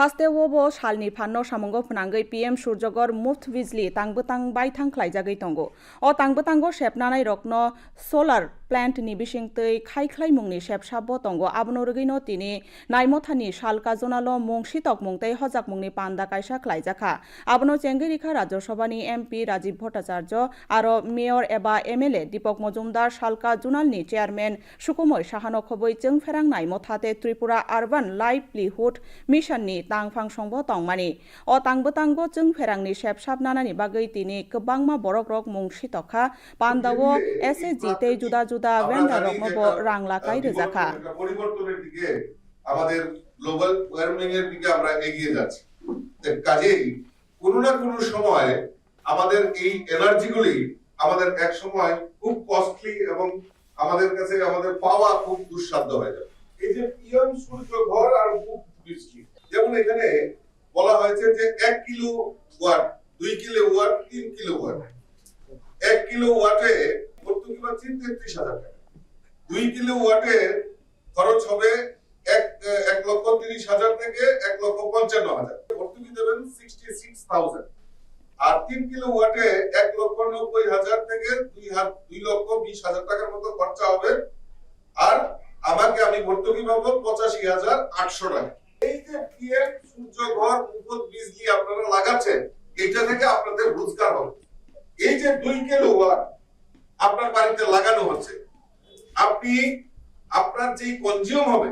haste wobo salni phanno samungo phnangoi pm surjogor muft bijli tangbutang baithang khlaijagoi tongo o tangbutanggo sepnanai rokno solar plant ni bisingtei khaiklai mungni sepsabo tongo abono rwgino tini naimothani sal kajonalo mung sitok mungtei hojak mungni panda kaisa khlaijaka abono চেঙ্গিরিখা রাজ্যসভানি MP Rajib Bhattacharya আরো mayor এবা MLA Dipak Majumdar সালকা জুনালনি chairman Sukumoy সাহানো খবৈ जों फेरां नाइमो थाते Tripura urban livelihood मिशननि तांफां संबो तंमानि अ तांबो तांगो जों फेरांनि सेबसाबनानानि बागै तिनि गोबांमा बरक रक मुंसि तखा पान्दावो एसे जिते জুদা ব্যান্ডা রকমব রাংলাকাই রেজাখা পরিবর্তনের দিকে আমাদের গ্লোবাল ওয়ার্মিং এর দিকে আমরা এগিয়ে যাচ্ছি। কাজেই কোনো না কোনো সময় আমাদের এই এনার্জিগুলি আমাদের এক সময় খুব কস্টলি এবং আমাদের কাছে আমাদের পাওয়া খুব দুঃসাধ্য হয়ে যাবে। এই যে পিএম সূর্য ঘর আর খুব বৃষ্টি যেমন এখানে বলা হয়েছে যে এক কিলো ওয়াট দুই কিলো ওয়াট তিন কিলো ওয়াট। এক কিলো ওয়াটে ভর্তুকি পাচ্ছি তেত্রিশ হাজার টাকা। দুই কিলো ওয়াটে খরচ হবে এক এক লক্ষ তিরিশ হাজার থেকে এক লক্ষ পঞ্চান্ন হাজার। ভর্তুকি দেবেন সিক্সটি সিক্স থাউজেন্ড আর তিন কিলো ওয়াটে এক লক্ষ নব্বই হাজার থেকে দুই দুই লক্ষ বিশ হাজার টাকার মতো খরচা হবে। আর আমাকে আমি ভর্তুকি পাবো পঁচাশি হাজার আটশো টাকা। এই যে পিএম সূর্য ঘর মুফত বিজলি আপনারা লাগাচ্ছেন, এটা থেকে আপনাদের রোজগার হবে। এই যে দুই কিলো ওয়াট আপনার বাড়িতে লাগানো হচ্ছে। আপনি, আপনার যে কনজিউম হবে,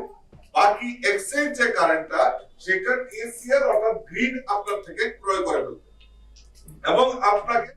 বাকি এক্সচেঞ্জ যে কারেন্টটা সেটা এসিআর অর্থাৎ গ্রিড আপনার থেকে ক্রয় করে ফেলবে। এবং আপনাকে